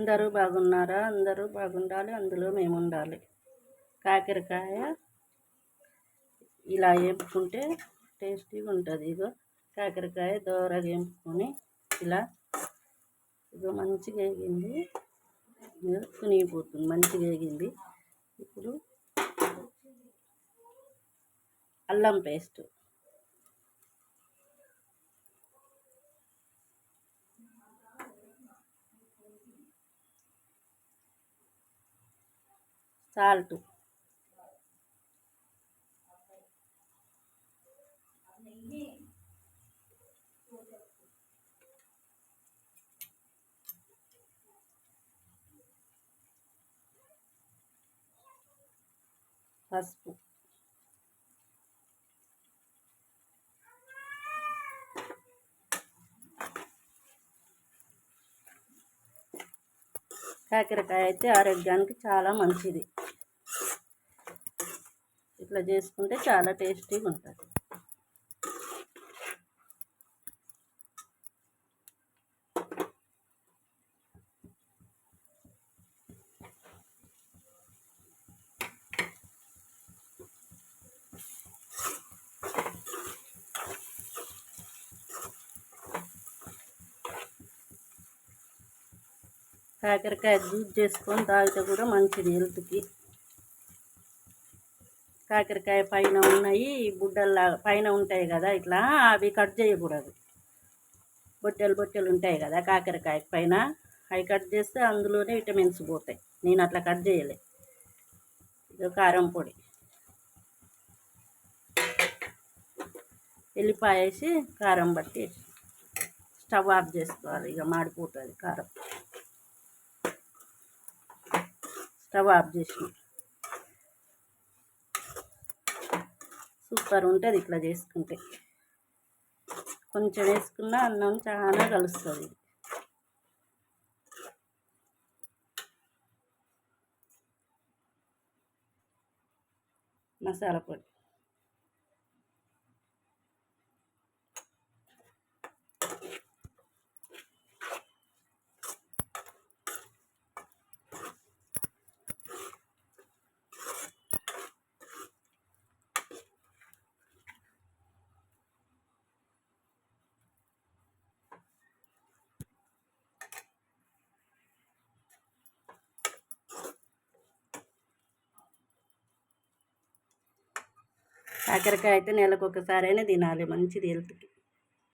అందరూ బాగున్నారా? అందరూ బాగుండాలి అందులో మేము ఉండాలి కాకరకాయ ఇలా వేపుకుంటే టేస్టీగా ఉంటుంది ఇగో కాకరకాయ దోరగా వేపుకొని ఇలా ఇగో మంచిగా వేగింది. కునిగిపోతుంది మంచిగా వేగింది. ఇప్పుడు అల్లం పేస్ట్. సాల్ట్. పసుపు. కాకరకాయ అయితే ఆరోగ్యానికి చాలా మంచిది. ఇట్లా చేసుకుంటే చాలా టేస్టీగా ఉంటుంది. కాకరకాయ జ్యూస్ చేసుకొని తాగితే కూడా మంచిది హెల్త్కి. కాకరకాయ పైన ఉన్నాయి బుడ్డల్లా పైన ఉంటాయి కదా ఇట్లా అవి కట్ చేయకూడదు. బొట్టెలు బొట్టెలు ఉంటాయి కదా కాకరకాయ పైన అవి కట్ చేస్తే అందులోనే విటమిన్స్ పోతాయి. నేను అట్లా కట్ చేయలే. ఇక కారం పొడి. ఎల్లిపాయ వేసి కారం బట్టి స్టవ్ ఆఫ్ చేసుకోవాలి ఇక మాడిపోతుంది కారం. స్టవ్ ఆఫ్ చేసిన. సూపర్ ఉంటుంది ఇట్లా చేసుకుంటే. కొంచెం వేసుకున్న అన్నం చాలా కలుస్తుంది. మసాలా పొడి. కాకరకాయ అయితే నెలకు ఒకసారైనా తినాలి. మంచిది హెల్త్కి.